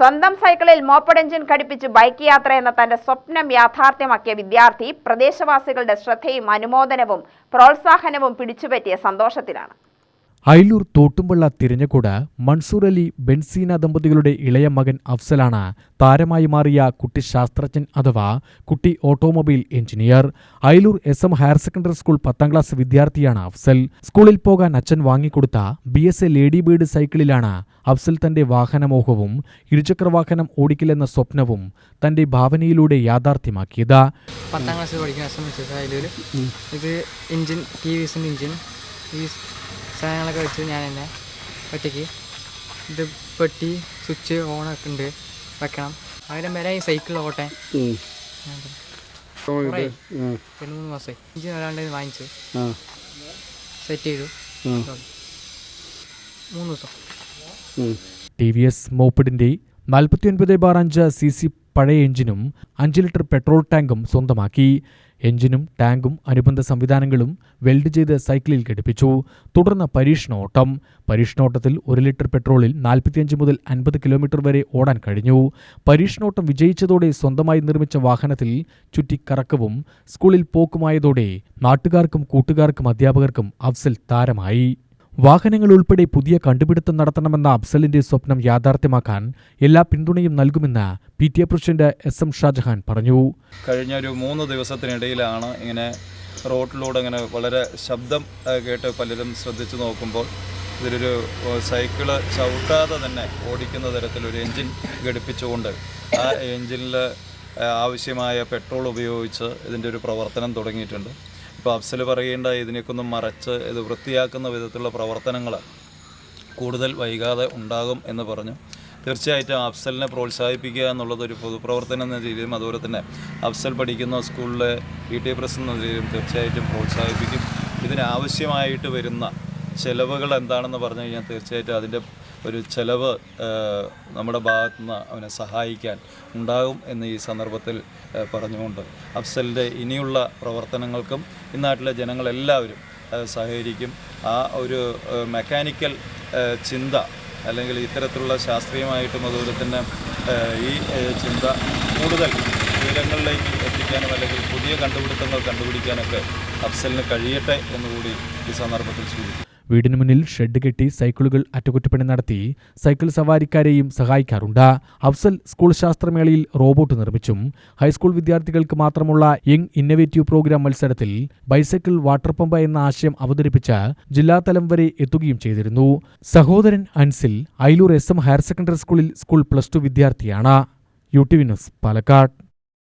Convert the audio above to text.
സ്വന്തം സൈക്കിളിൽ moped engine ഘടിപ്പിച്ച് bike യാത്ര എന്ന തന്റെ സ്വപ്നം യാഥാർത്ഥ്യമാക്കിയ വിദ്യാർത്ഥി പ്രദേശവാസികളുടെ ശ്രദ്ധയും അനുമോദനവും പ്രോത്സാഹനവും പിടിച്ചുപറ്റിയ സന്തോഷത്തിലാണ്. അയിലൂർ തോട്ടുംപള്ള തിരഞ്ഞക്കൂട് മൻസൂർ അലി ബെൻസീന ദമ്പതികളുടെ ഇളയ മകൻ അഫ്സലാണ് താരമായി മാറിയ കുട്ടി ശാസ്ത്രജ്ഞൻ അഥവാ കുട്ടി automobile engineer. Ayilur S M higher secondary school പത്താം ക്ലാസ് വിദ്യാർത്ഥിയാണ് അഫ്സൽ. സ്കൂളിൽ പോകാൻ അച്ഛൻ വാങ്ങിക്കൊടുത്ത B S A lady bird സൈക്കിളിലാണ് Afsal തന്റെ വാഹനമോഹവും ഇരുചക്രവാഹനം ഓടിക്കില്ലെന്ന സ്വപ്നവും തന്റെ ഭാവനയിലൂടെ യാഥാർത്ഥ്യമാക്കിയത്. പത്താം ക്ലാസ്സിൽ പഠിക്കുന്ന ഇത് എഞ്ചിൻ ടി വി എസിന്റെ എഞ്ചിൻ. ഈ സാധനങ്ങളൊക്കെ വെച്ച് ഞാൻ തന്നെ ഒറ്റയ്ക്ക്. ഇത് പെട്ടി സ്വിച്ച് ഓണൊക്കെ ഉണ്ട്. വെക്കണം. അതിലും വരെ ഈ സൈക്കിൾ ഓട്ടെ. രണ്ട് മൂന്ന് മാസമായി എഞ്ചിൻ ഒരാളുടെ വാങ്ങിച്ച്. സെറ്റ് ചെയ്തു. മൂന്ന് ദിവസം. ടി വി എസ് മോപ്പഡിന്റെ നാൽപ്പത്തിയൊൻപത് ബാർ അഞ്ച് സി സി പഴയ എഞ്ചിനും അഞ്ച് ലിറ്റർ പെട്രോൾ ടാങ്കും സ്വന്തമാക്കി. എഞ്ചിനും ടാങ്കും അനുബന്ധ സംവിധാനങ്ങളും വെൽഡ് ചെയ്ത് സൈക്കിളിൽ ഘടിപ്പിച്ചു. തുടർന്ന് പരീക്ഷണോട്ടം. പരീക്ഷണോട്ടത്തിൽ ഒരു ലിറ്റർ പെട്രോളിൽ നാൽപ്പത്തിയഞ്ച് മുതൽ അൻപത് കിലോമീറ്റർ വരെ ഓടാൻ കഴിഞ്ഞു. പരീക്ഷണോട്ടം വിജയിച്ചതോടെ സ്വന്തമായി നിർമ്മിച്ച വാഹനത്തിൽ ചുറ്റിക്കറക്കവും സ്കൂളിൽ പോക്കുമായതോടെ നാട്ടുകാർക്കും കൂട്ടുകാർക്കും അധ്യാപകർക്കും അഫ്സൽ താരമായി. വാഹനങ്ങൾ ഉൾപ്പെടെ പുതിയ കണ്ടുപിടുത്തം നടത്തണമെന്ന അഫ്സലിന്റെ സ്വപ്നം യാഥാർത്ഥ്യമാക്കാൻ എല്ലാ പിന്തുണയും നൽകുമെന്ന് P T A president S M Shajahan പറഞ്ഞു. കഴിഞ്ഞ ഒരു മൂന്ന് ദിവസത്തിനിടയിലാണ് ഇങ്ങനെ റോഡിലൂടെ ഇങ്ങനെ വളരെ ശബ്ദം കേട്ട് പലരും ശ്രദ്ധിച്ചു നോക്കുമ്പോൾ ഇതിലൊരു സൈക്കിൾ ചവിട്ടാതെ തന്നെ ഓടിക്കുന്ന തരത്തിലൊരു എഞ്ചിൻ ഘടിപ്പിച്ചുകൊണ്ട് ആ എൻജിനിൽ ആവശ്യമായ പെട്രോൾ ഉപയോഗിച്ച് ഇതിന്റെ ഒരു പ്രവർത്തനം തുടങ്ങിയിട്ടുണ്ട്. ഇപ്പോൾ അഫ്സൽ പറയേണ്ട ഇതിനെയൊക്കെ ഒന്ന് മറച്ച് ഇത് വൃത്തിയാക്കുന്ന വിധത്തിലുള്ള പ്രവർത്തനങ്ങൾ കൂടുതൽ വൈകാതെ ഉണ്ടാകും എന്ന് പറഞ്ഞു. തീർച്ചയായിട്ടും അഫ്സലിനെ പ്രോത്സാഹിപ്പിക്കുക എന്നുള്ളത് ഒരു പൊതുപ്രവർത്തനം എന്ന രീതിയിലും അതുപോലെ തന്നെ അഫ്സൽ പഠിക്കുന്ന സ്കൂളിലെ പി ടി പ്രസ് എന്ന രീതിയിലും തീർച്ചയായിട്ടും പ്രോത്സാഹിപ്പിക്കും. ഇതിനാവശ്യമായിട്ട് വരുന്ന ചിലവുകൾ എന്താണെന്ന് പറഞ്ഞു കഴിഞ്ഞാൽ തീർച്ചയായിട്ടും അതിന്റെ ഒരു ചിലവ് നമ്മുടെ ഭാഗത്തു നിന്ന് അവനെ സഹായിക്കാൻ ഉണ്ടാകും എന്ന് ഈ സന്ദർഭത്തിൽ പറഞ്ഞുകൊണ്ട് അഫ്സലിന്റെ ഇനിയുള്ള പ്രവർത്തനങ്ങൾക്കും ഈ നാട്ടിലെ ജനങ്ങളെല്ലാവരും സഹകരിക്കും. ആ ഒരു മെക്കാനിക്കൽ ചിന്ത അല്ലെങ്കിൽ ഇത്തരത്തിലുള്ള ശാസ്ത്രീയമായിട്ടും അതുപോലെ തന്നെ ഈ ചിന്ത കൂടുതൽ ഉയരങ്ങളിലേക്ക് എത്തിക്കാനും അല്ലെങ്കിൽ പുതിയ കണ്ടുപിടുത്തങ്ങൾ കണ്ടുപിടിക്കാനൊക്കെ അഫ്സലിന് കഴിയട്ടെ എന്നുകൂടി ഈ സന്ദർഭത്തിൽ സൂചിപ്പിക്കും വീടിന് മുന്നിൽ ഷെഡ് കെട്ടി സൈക്കിളുകൾ അറ്റകുറ്റപ്പണി നടത്തി സൈക്കിൾ സവാരിക്കാരെയും സഹായിക്കാറുണ്ട്. അഫ്സൽ സ്കൂൾ ശാസ്ത്രമേളയിൽ റോബോട്ട് നിർമ്മിച്ചും ഹൈസ്കൂൾ വിദ്യാർത്ഥികൾക്ക് മാത്രമുള്ള യങ് ഇന്നവേറ്റീവ് പ്രോഗ്രാം മത്സരത്തിൽ ബൈസൈക്കിൾ വാട്ടർ പമ്പ് എന്ന ആശയം അവതരിപ്പിച്ച് ജില്ലാതലം വരെ എത്തുകയും ചെയ്തിരുന്നു. സഹോദരൻ Ansil Ayilur S M higher secondary സ്കൂളിൽ സ്കൂൾ പ്ലസ് ടു വിദ്യാർത്ഥിയാണ്. U T V news Palakkad.